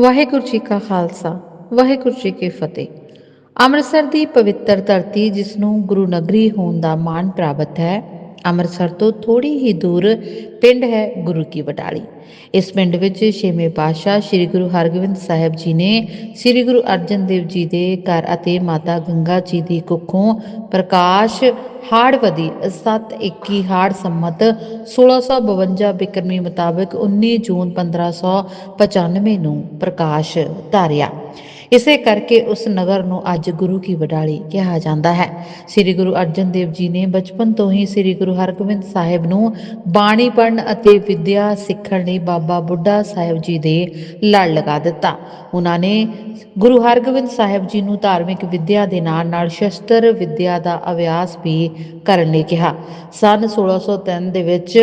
ਵਾਹਿਗੁਰੂ ਜੀ ਕਾ ਖਾਲਸਾ, ਵਾਹਿਗੁਰੂ ਜੀ ਕੀ ਫਤਿਹ। ਅੰਮ੍ਰਿਤਸਰ ਦੀ ਪਵਿੱਤਰ ਧਰਤੀ ਜਿਸ ਨੂੰ ਗੁਰੂ ਨਗਰੀ ਹੋਣ ਦਾ ਮਾਣ ਪ੍ਰਾਪਤ ਹੈ ਅੰਮ੍ਰਿਤਸਰ ਤੋਂ ਥੋੜੀ ਹੀ ਦੂਰ ਪਿੰਡ ਹੈ ਗੁਰੂ ਕੀ ਵਡਾਲੀ ਇਸ ਪਿੰਡ ਵਿੱਚ ਛੇਵੇਂ ਪਾਤਸ਼ਾਹ ਸ੍ਰੀ ਗੁਰੂ ਹਰਗੋਬਿੰਦ ਸਾਹਿਬ ਜੀ ਨੇ ਸ੍ਰੀ ਗੁਰੂ ਅਰਜਨ ਦੇਵ ਜੀ ਦੇ ਘਰ ਅਤੇ ਮਾਤਾ ਗੰਗਾ ਜੀ ਦੀ ਕੁੱਖੋਂ ਪ੍ਰਕਾਸ਼ ਹਾੜਵਦੀ 721 ਹਾੜ ਸੰਮਤ 1652 ਬਿਕਰਮੀ ਮੁਤਾਬਕ 19 ਜੂਨ 1595 ਨੂੰ ਪ੍ਰਕਾਸ਼ ਧਾਰਿਆ। ਇਸੇ ਕਰਕੇ ਉਸ ਨਗਰ ਨੂੰ ਅੱਜ ਗੁਰੂ ਕੀ ਵਡਾਲੀ ਕਿਹਾ ਜਾਂਦਾ ਹੈ। ਸ੍ਰੀ ਗੁਰੂ ਅਰਜਨ ਦੇਵ ਜੀ ਨੇ ਬਚਪਨ ਤੋਂ ਹੀ ਸ੍ਰੀ ਗੁਰੂ ਹਰਗੋਬਿੰਦ ਸਾਹਿਬ ਨੂੰ ਬਾਣੀ ਪੜ੍ਹਨ ਅਤੇ ਵਿਦਿਆ ਸਿੱਖਣ ਲਈ ਬਾਬਾ ਬੁੱਢਾ ਸਾਹਿਬ ਜੀ ਦੇ ਲੜ ਲਗਾ ਦਿੱਤਾ। ਉਹਨਾਂ ਨੇ ਗੁਰੂ ਹਰਗੋਬਿੰਦ ਸਾਹਿਬ ਜੀ ਨੂੰ ਧਾਰਮਿਕ ਵਿਦਿਆ ਦੇ ਨਾਲ ਨਾਲ ਸ਼ਸਤਰ ਵਿਦਿਆ ਦਾ ਅਭਿਆਸ ਵੀ ਕਰਨ ਲਈ ਕਿਹਾ। ਸਨ 1603 ਦੇ ਵਿੱਚ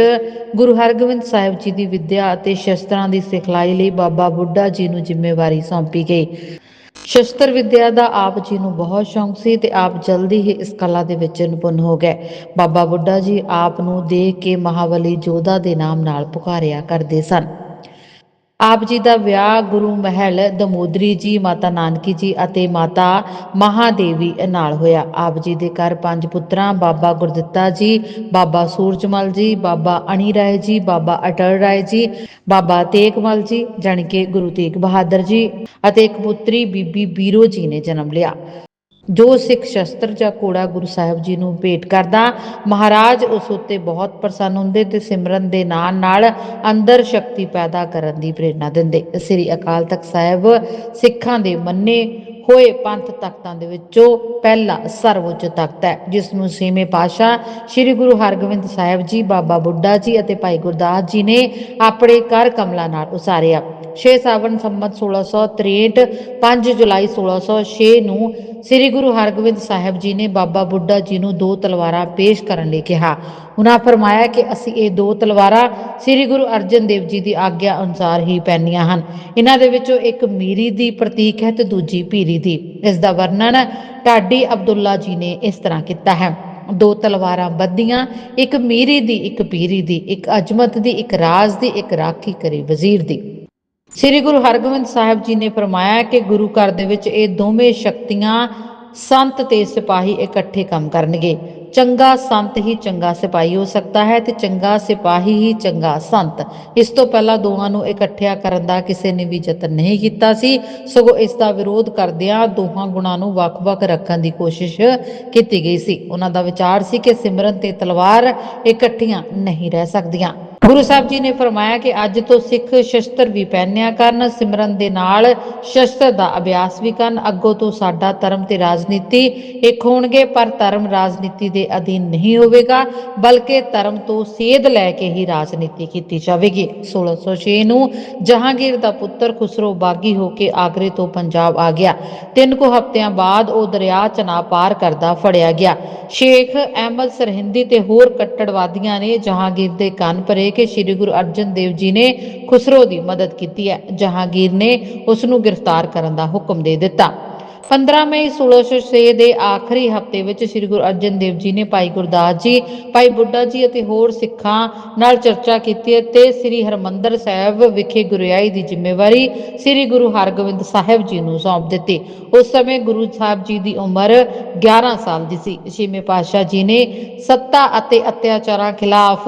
ਗੁਰੂ ਹਰਗੋਬਿੰਦ ਸਾਹਿਬ ਜੀ ਦੀ ਵਿਦਿਆ ਅਤੇ ਸ਼ਸਤਰਾਂ ਦੀ ਸਿਖਲਾਈ ਲਈ ਬਾਬਾ ਬੁੱਢਾ ਜੀ ਨੂੰ ਜ਼ਿੰਮੇਵਾਰੀ ਸੌਂਪੀ ਗਈ। ਸ਼ਸਤਰ ਵਿਦਿਆ ਦਾ ਆਪ ਜੀ ਨੂੰ ਬਹੁਤ ਸ਼ੌਂਕ ਸੀ ਤੇ ਆਪ ਜਲਦੀ ਹੀ ਇਸ ਕਲਾ ਦੇ ਵਿੱਚ ਨਿਪੁੰਨ ਹੋ ਗਏ। ਬਾਬਾ ਬੁੱਢਾ ਜੀ ਆਪ ਨੂੰ ਦੇਖ ਕੇ ਮਹਾਬਲੀ ਜੋਧਾ ਦੇ ਨਾਮ ਨਾਲ ਪੁਕਾਰਿਆ ਕਰਦੇ ਸਨ। ਆਪ ਜੀ ਦਾ ਵਿਆਹ ਗੁਰੂ ਮਹਿਲ ਦਮੋਦਰੀ ਜੀ, ਮਾਤਾ ਨਾਨਕੀ ਜੀ ਅਤੇ ਮਾਤਾ ਮਹਾਦੇਵੀ ਨਾਲ ਹੋਇਆ। ਆਪ ਜੀ ਦੇ ਘਰ ਪੰਜ ਪੁੱਤਰਾਂ, ਬਾਬਾ ਗੁਰਦਿੱਤਾ ਜੀ, ਬਾਬਾ ਸੂਰਜਮਲ ਜੀ, ਬਾਬਾ ਅਣੀ ਰਾਏ ਜੀ, ਬਾਬਾ ਅਟਲ ਰਾਏ ਜੀ, ਬਾਬਾ ਤੇਗਮਲ ਜੀ, ਜਾਣੀ ਕਿ ਗੁਰੂ ਤੇਗ ਬਹਾਦਰ ਜੀ ਅਤੇ ਇੱਕ ਪੁੱਤਰੀ ਬੀਬੀ ਬੀਰੋ ਜੀ ਨੇ ਜਨਮ ਲਿਆ। ਜੋ ਸਿੱਖ ਸ਼ਸਤਰ ਜਾਂ ਕੋੜਾ ਗੁਰੂ ਸਾਹਿਬ ਜੀ ਨੂੰ ਭੇਟ ਕਰਦਾ, ਮਹਾਰਾਜ ਉਸ ਉੱਤੇ ਬਹੁਤ ਪ੍ਰਸੰਨ ਹੁੰਦੇ ਤੇ ਸਿਮਰਨ ਦੇ ਨਾਲ ਨਾਲ ਅੰਦਰ ਸ਼ਕਤੀ ਪੈਦਾ ਕਰਨ ਦੀ ਪ੍ਰੇਰਣਾ ਦਿੰਦੇ। ਸ੍ਰੀ ਅਕਾਲ ਤਖਤ ਸਾਹਿਬ ਸਿੱਖਾਂ ਦੇ ਮੰਨੇ ਹੋਏ ਪੰਥ ਤਖਤਾਂ ਦੇ ਵਿੱਚੋਂ ਪਹਿਲਾ ਸਰਵਉੱਚ ਤਖਤ ਹੈ ਜਿਸ ਨੂੰ ਛੇਵੇਂ ਪਾਤਸ਼ਾਹ ਸ੍ਰੀ ਗੁਰੂ ਹਰਗੋਬਿੰਦ ਸਾਹਿਬ ਜੀ, ਬਾਬਾ ਬੁੱਢਾ ਜੀ ਅਤੇ ਭਾਈ ਗੁਰਦਾਸ ਜੀ ਨੇ ਆਪਣੇ ਕਰ ਕਮਲਾ ਨਾਲ ਉਸਾਰਿਆ। 6 ਸਾਵਣ ਸੰਮਤ 1663 5 ਜੁਲਾਈ 1606 ਨੂੰ ਸ੍ਰੀ ਗੁਰੂ ਹਰਗੋਬਿੰਦ ਸਾਹਿਬ ਜੀ ਨੇ ਬਾਬਾ ਬੁੱਢਾ ਜੀ ਨੂੰ ਦੋ ਤਲਵਾਰਾਂ ਪੇਸ਼ ਕਰਨ ਲਈ ਕਿਹਾ। ਉਹਨਾਂ ਫਰਮਾਇਆ ਕਿ ਅਸੀਂ ਇਹ ਦੋ ਤਲਵਾਰਾਂ ਸ੍ਰੀ ਗੁਰੂ ਅਰਜਨ ਦੇਵ ਜੀ ਦੀ ਆਗਿਆ ਅਨੁਸਾਰ ਹੀ ਪਹਿਨੀਆਂ ਹਨ। ਇਹਨਾਂ ਦੇ ਵਿੱਚੋਂ ਇੱਕ ਮੀਰੀ ਦੀ ਪ੍ਰਤੀਕ ਹੈ ਤੇ ਦੂਜੀ ਪੀਰੀ ਦੀ। ਇਸ ਦਾ ਵਰਣਨ ਢਾਡੀ ਅਬਦੁੱਲਾ ਜੀ ਨੇ ਇਸ ਤਰ੍ਹਾਂ ਕੀਤਾ ਹੈ। ਦੋ ਤਲਵਾਰਾਂ ਬੱਧੀਆਂ, ਇੱਕ ਮੀਰੀ ਦੀ, ਇੱਕ ਪੀਰੀ ਦੀ, ਇੱਕ ਅਜਮਤ ਦੀ, ਇੱਕ ਰਾਜ ਦੀ, ਇੱਕ ਰਾਖੀ ਕਰੇ ਵਜ਼ੀਰ ਦੀ। ਸ੍ਰੀ ਗੁਰੂ ਹਰਗੋਬਿੰਦ ਸਾਹਿਬ ਜੀ ਨੇ ਫਰਮਾਇਆ ਕਿ ਗੁਰੂ ਘਰ ਦੇ ਵਿੱਚ ਇਹ ਦੋਵੇਂ ਸ਼ਕਤੀਆਂ ਸੰਤ ਤੇ ਸਿਪਾਹੀ ਇਕੱਠੇ ਕੰਮ ਕਰਨਗੇ। ਚੰਗਾ ਸੰਤ ਹੀ ਚੰਗਾ ਸਿਪਾਹੀ ਹੋ ਸਕਦਾ ਹੈ ਤੇ ਚੰਗਾ ਸਿਪਾਹੀ ਹੀ ਚੰਗਾ ਸੰਤ। ਇਸ ਤੋਂ ਪਹਿਲਾਂ ਦੋਹਾਂ ਨੂੰ ਇਕੱਠਿਆ ਕਰਨ ਦਾ ਕਿਸੇ ਨੇ ਵੀ ਯਤਨ ਨਹੀਂ ਕੀਤਾ ਸੀ। ਸਗੋਂ ਇਸ ਦਾ ਵਿਰੋਧ ਕਰਦਿਆਂ ਦੋਹਾਂ ਗੁਣਾਂ ਨੂੰ ਵੱਖ-ਵੱਖ ਰੱਖਣ ਦੀ ਕੋਸ਼ਿਸ਼ ਕੀਤੀ ਗਈ ਸੀ। ਉਹਨਾਂ ਦਾ ਵਿਚਾਰ ਸੀ ਕਿ ਸਿਮਰਨ ਤੇ ਤਲਵਾਰ ਇਕੱਠੀਆਂ ਨਹੀਂ ਰਹਿ ਸਕਦੀਆਂ। ਗੁਰੂ ਸਾਹਿਬ ਜੀ ਨੇ ਫਰਮਾਇਆ ਕਿ ਅੱਜ ਤੋਂ ਸਿੱਖ ਸ਼ਸਤਰ ਵੀ ਪਹਿਨਿਆ ਕਰਨ, ਸਿਮਰਨ ਦੇ ਨਾਲ ਸ਼ਸਤਰ ਦਾ ਅਭਿਆਸ ਵੀ ਕਰਨ। ਅੱਗੋਂ ਤੋਂ ਸਾਡਾ ਧਰਮ ਤੇ ਰਾਜਨੀਤੀ ਇੱਕ ਹੋਣਗੇ, ਪਰ ਧਰਮ ਰਾਜਨੀਤੀ ਦੇ ਅਧੀਨ ਨਹੀਂ ਹੋਵੇਗਾ, ਬਲਕਿ ਧਰਮ ਤੋਂ ਸੇਧ ਲੈ ਕੇ ਹੀ ਰਾਜਨੀਤੀ ਕੀਤੀ ਜਾਵੇਗੀ। 1606 ਨੂੰ ਜਹਾਂਗੀਰ ਦਾ ਪੁੱਤਰ ਖੁਸਰੋ ਬਾਗੀ ਹੋ ਕੇ ਆਗਰੇ ਤੋਂ ਪੰਜਾਬ ਆ ਗਿਆ। ਤਿੰਨ ਕੁ ਹਫ਼ਤਿਆਂ ਬਾਅਦ ਉਹ ਦਰਿਆ ਚਨਾ ਪਾਰ ਕਰਦਾ ਫੜਿਆ ਗਿਆ। ਸ਼ੇਖ ਅਹਿਮਦ ਸਰਹਿੰਦੀ ਤੇ ਹੋਰ ਕੱਟੜਵਾਦੀਆਂ ਨੇ ਜਹਾਂਗੀਰ ਦੇ ਕੰਨ ਪਰੇ ਕਿ ਸ੍ਰੀ ਗੁਰੂ ਅਰਜਨ ਦੇਵ ਜੀ ਨੇ ਖੁਸਰੋ ਦੀ ਮਦਦ ਕੀਤੀ ਹੈ। ਜਹਾਂਗੀਰ ਨੇ ਉਸ ਨੂੰ ਗ੍ਰਿਫਤਾਰ ਕਰਨ ਦਾ ਹੁਕਮ ਦੇ ਦਿੱਤਾ। 15 ਮਈ 1606 ਦੇ ਆਖਰੀ ਹਫ਼ਤੇ ਵਿੱਚ ਸ੍ਰੀ ਗੁਰੂ ਅਰਜਨ ਦੇਵ ਜੀ ਨੇ ਭਾਈ ਗੁਰਦਾਸ ਜੀ, ਭਾਈ ਬੁੱਢਾ ਜੀ ਅਤੇ ਹੋਰ ਸਿੱਖਾਂ ਨਾਲ ਚਰਚਾ ਕੀਤੀ ਤੇ ਸ੍ਰੀ ਹਰਮੰਦਰ ਸਾਹਿਬ ਵਿਖੇ ਗੁਰਿਆਈ ਦੀ ਜ਼ਿੰਮੇਵਾਰੀ ਸ੍ਰੀ ਗੁਰੂ ਹਰਗੋਬਿੰਦ ਸਾਹਿਬ ਜੀ ਨੂੰ ਸੌਂਪ ਦਿੱਤੀ। ਉਸ ਸਮੇਂ ਗੁਰੂ ਸਾਹਿਬ ਜੀ ਦੀ ਉਮਰ 11 ਸਾਲ ਦੀ ਸੀ। ਛੇਵੇਂ ਪਾਤਸ਼ਾਹ ਜੀ ਨੇ ਸੱਤਾ ਅਤੇ ਅਤਿਆਚਾਰਾਂ ਖਿਲਾਫ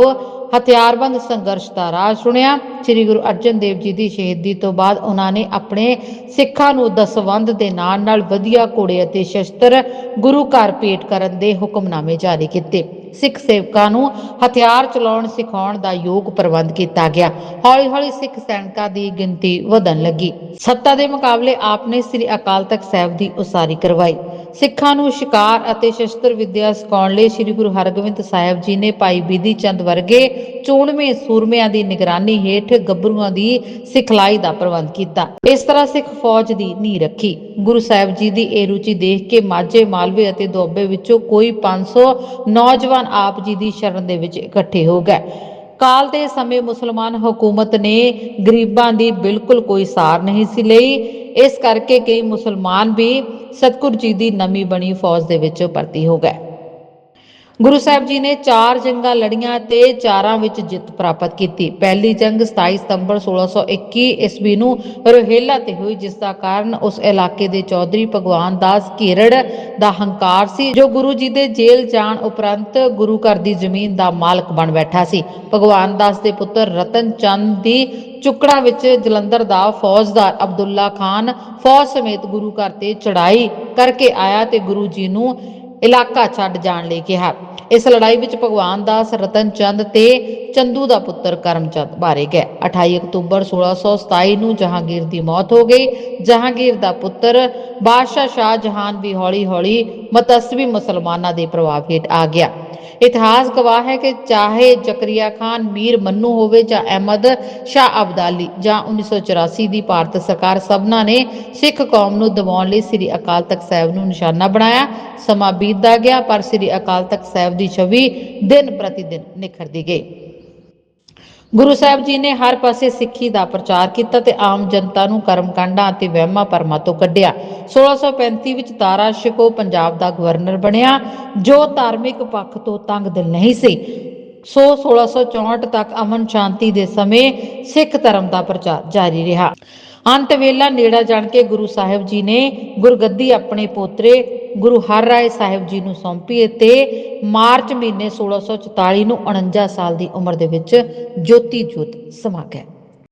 ਹਥਿਆਰਬੰਦ ਸੰਘਰਸ਼ ਦਾ ਰਾਹ ਚੁਣਿਆ ਸ੍ਰੀ ਗੁਰੂ ਅਰਜਨ ਦੇਵ ਜੀ ਦੀ ਸ਼ਹੀਦੀ ਤੋਂ ਬਾਅਦ ਉਹਨਾਂ ਨੇ ਆਪਣੇ ਸਿੱਖਾਂ ਨੂੰ ਦਸਵੰਧ ਦੇ ਨਾਲ ਨਾਲ ਵਧੀਆ ਘੋੜੇ ਅਤੇ ਸ਼ਸਤਰ ਗੁਰੂ ਘਰ ਭੇਟ ਕਰਨ ਦੇ ਹੁਕਮਨਾਮੇ ਜਾਰੀ ਕੀਤੇ। ਸਿੱਖ ਸੇਵਕਾਂ ਨੂੰ ਹਥਿਆਰ ਚਲਾਉਣ, ਸਿਖਾਉਣ ਦਾ ਯੋਗ ਪ੍ਰਬੰਧ ਕੀਤਾ ਗਿਆ। ਹੌਲੀ-ਹੌਲੀ ਸਿੱਖ ਸੈਨਿਕਾਂ ਦੀ ਗਿਣਤੀ ਵਧਣ ਲੱਗੀ। ਸੱਤਾ ਦੇ ਮੁਕਾਬਲੇ ਆਪ ਨੇ ਸ੍ਰੀ ਅਕਾਲ ਤਖਤ ਸਾਹਿਬ ਦੀ ਉਸਾਰੀ ਕਰਵਾਈ। ਸਿੱਖਾਂ ਨੂੰ ਸ਼ਿਕਾਰ ਅਤੇ ਸ਼ਸਤਰ ਵਿਦਿਆ ਸਿਖਾਉਣ ਲਈ ਸ੍ਰੀ ਗੁਰੂ ਹਰਗੋਬਿੰਦ ਸਾਹਿਬ ਜੀ ਨੇ ਭਾਈ ਬੀਦੀ ਚੰਦ ਵਰਗੇ ਚੋਣਵੇਂ ਸੂਰਮਿਆਂ ਦੀ ਨਿਗਰਾਨੀ ਹੇਠ ਗੱਭਰੂਆਂ ਦੀ ਸਿਖਲਾਈ ਦਾ ਪ੍ਰਬੰਧ ਕੀਤਾ। ਇਸ ਤਰ੍ਹਾਂ ਸਿੱਖ ਫੌਜ ਦੀ ਨੀਂਹ ਰੱਖੀ। ਗੁਰੂ ਸਾਹਿਬ ਜੀ ਦੀ ਇਹ ਰੁਚੀ ਦੇਖ ਕੇ ਮਾਝੇ, ਮਾਲਵੇ ਅਤੇ ਦੁਆਬੇ ਵਿੱਚੋਂ ਕੋਈ 500 ਨੌਜਵਾਨ ਆਪ ਜੀ ਦੀ ਸ਼ਰਨ ਦੇ ਵਿੱਚ ਇਕੱਠੇ ਹੋ ਗਏ। ਕਾਲ ਦੇ ਸਮੇਂ ਮੁਸਲਮਾਨ ਹਕੂਮਤ ਨੇ ਗਰੀਬਾਂ ਦੀ ਬਿਲਕੁਲ ਕੋਈ ਸਾਰ ਨਹੀਂ ਸੀ ਲਈ। ਇਸ ਕਰਕੇ ਕਈ ਮੁਸਲਮਾਨ ਵੀ ਸਤਗੁਰ ਜੀ ਦੀ ਨਵੀਂ ਬਣੀ ਫੌਜ ਦੇ ਵਿੱਚ ਭਰਤੀ ਹੋ ਗਏ। ਗੁਰੂ ਸਾਹਿਬ ਜੀ ਨੇ ਚਾਰ ਜੰਗਾਂ ਲੜੀਆਂ ਤੇ ਚਾਰਾਂ ਵਿੱਚ ਜਿੱਤ ਪ੍ਰਾਪਤ ਕੀਤੀ। ਪਹਿਲੀ ਜੰਗ 27 ਸਤੰਬਰ 1621 ਈਸਵੀ ਨੂੰ ਰੋਹੇਲਾ ਤੇ ਹੋਈ, ਜਿਸ ਦਾ ਕਾਰਨ ਉਸ ਇਲਾਕੇ ਦੇ ਚੌਧਰੀ ਭਗਵਾਨ ਦਾਸ ਘੇਰੜ ਦਾ ਹੰਕਾਰ ਸੀ, ਜੋ ਗੁਰੂ ਜੀ ਦੇ ਜੇਲ੍ਹ ਜਾਣ ਉਪਰੰਤ ਗੁਰੂ ਘਰ ਦੀ ਜ਼ਮੀਨ ਦਾ ਮਾਲਕ ਬਣ ਬੈਠਾ ਸੀ। ਭਗਵਾਨ ਦਾਸ ਦੇ ਪੁੱਤਰ ਰਤਨ ਚੰਦ ਦੀ ਚੁਕੜਾ ਵਿੱਚ ਜਲੰਧਰ ਦਾ ਫੌਜਦਾਰ ਅਬਦੁੱਲਾ ਖਾਨ ਫੌਜ ਸਮੇਤ ਗੁਰੂ ਘਰ ਤੇ ਚੜਾਈ ਕਰਕੇ ਆਇਆ ਤੇ ਗੁਰੂ ਜੀ ਨੂੰ ਇਲਾਕਾ ਛੱਡ ਜਾਣ ਲਈ ਕਿਹਾ। ਇਸ ਲੜਾਈ ਵਿੱਚ ਭਗਵਾਨ ਦਾਸ, ਰਤਨ ਚੰਦ ਤੇ ਚੰਦੂ ਦਾ ਪੁੱਤਰ ਕਰਮਚੰਦ ਮਾਰੇ ਗਏ। 28 ਅਕਤੂਬਰ 1627 ਨੂੰ ਜਹਾਂਗੀਰ ਦੀ ਮੌਤ ਹੋ ਗਈ। ਜਹਾਂਗੀਰ ਦਾ ਪੁੱਤਰ ਬਾਦਸ਼ਾਹ ਸ਼ਾਹ ਜਹਾਨ ਵੀ ਹੌਲੀ-ਹੌਲੀ ਮਤਸਬੀ ਮੁਸਲਮਾਨਾਂ ਦੇ ਪ੍ਰਭਾਵ ਹੇਠ ਆ ਗਿਆ। ਇਤਿਹਾਸ ਗਵਾਹ ਹੈ ਕਿ ਚਾਹੇ ਜ਼ਕਰੀਆ ਖਾਨ, ਮੀਰ ਮੰਨੂ ਹੋਵੇ ਜਾਂ ਅਹਿਮਦ ਸ਼ਾਹ ਅਬਦਾਲੀ ਜਾਂ 1984 ਦੀ ਭਾਰਤ ਸਰਕਾਰ, ਸਭਨਾਂ ਨੇ ਸਿੱਖ ਕੌਮ ਨੂੰ ਦਬਾਉਣ ਲਈ ਸ੍ਰੀ ਅਕਾਲ ਤਖਤ ਸਾਹਿਬ ਨੂੰ ਨਿਸ਼ਾਨਾ ਬਣਾਇਆ। ਸਮਾਂ ਬੀਤਦਾ ਗਿਆ, ਪਰ ਸ੍ਰੀ ਅਕਾਲ ਤਖਤ ਸਾਹਿਬ ਦੀ ਛਵੀ ਦਿਨ ਪ੍ਰਤੀ ਦਿਨ ਨਿਖਰਦੀ ਗਈ। ਗੁਰੂ ਸਾਹਿਬ ਜੀ ਨੇ ਹਰ ਪਾਸੇ ਸਿੱਖੀ ਦਾ ਪ੍ਰਚਾਰ ਕੀਤਾ ਤੇ ਆਮ ਜਨਤਾ ਨੂੰ ਕਰਮਕਾਂਡਾਂ ਅਤੇ ਵਹਿਮਾਂ ਪਰਮਾਂ ਤੋਂ ਕੱਢਿਆ। 1635 ਵਿੱਚ ਤਾਰਾ ਸ਼ਿਕੋ ਪੰਜਾਬ ਦਾ ਗਵਰਨਰ ਬਣਿਆ, ਜੋ ਧਾਰਮਿਕ ਪੱਖ ਤੋਂ ਤੰਗ ਦਿਲ ਨਹੀਂ ਸੀ। ਸੋ 1664 ਤੱਕ ਅਮਨ ਸ਼ਾਂਤੀ ਦੇ ਸਮੇਂ ਸਿੱਖ ਧਰਮ ਦਾ ਪ੍ਰਚਾਰ ਜਾਰੀ ਰਿਹਾ। ਅੰਤ ਵੇਲਾ ਨੇੜਾ ਜਾਣ ਕੇ ਗੁਰੂ ਸਾਹਿਬ ਜੀ ਨੇ ਗੁਰਗੱਦੀ ਆਪਣੇ ਪੋਤਰੇ ਗੁਰੂ ਹਰ ਰਾਏ ਸਾਹਿਬ ਜੀ ਨੂੰ ਸੌਂਪੀ ਅਤੇ ਮਾਰਚ ਮਹੀਨੇ 1644 ਨੂੰ 49 ਸਾਲ ਦੀ ਉਮਰ ਦੇ ਵਿੱਚ ਜੋਤੀ ਜੋਤ ਸਮਾ ਗਏ।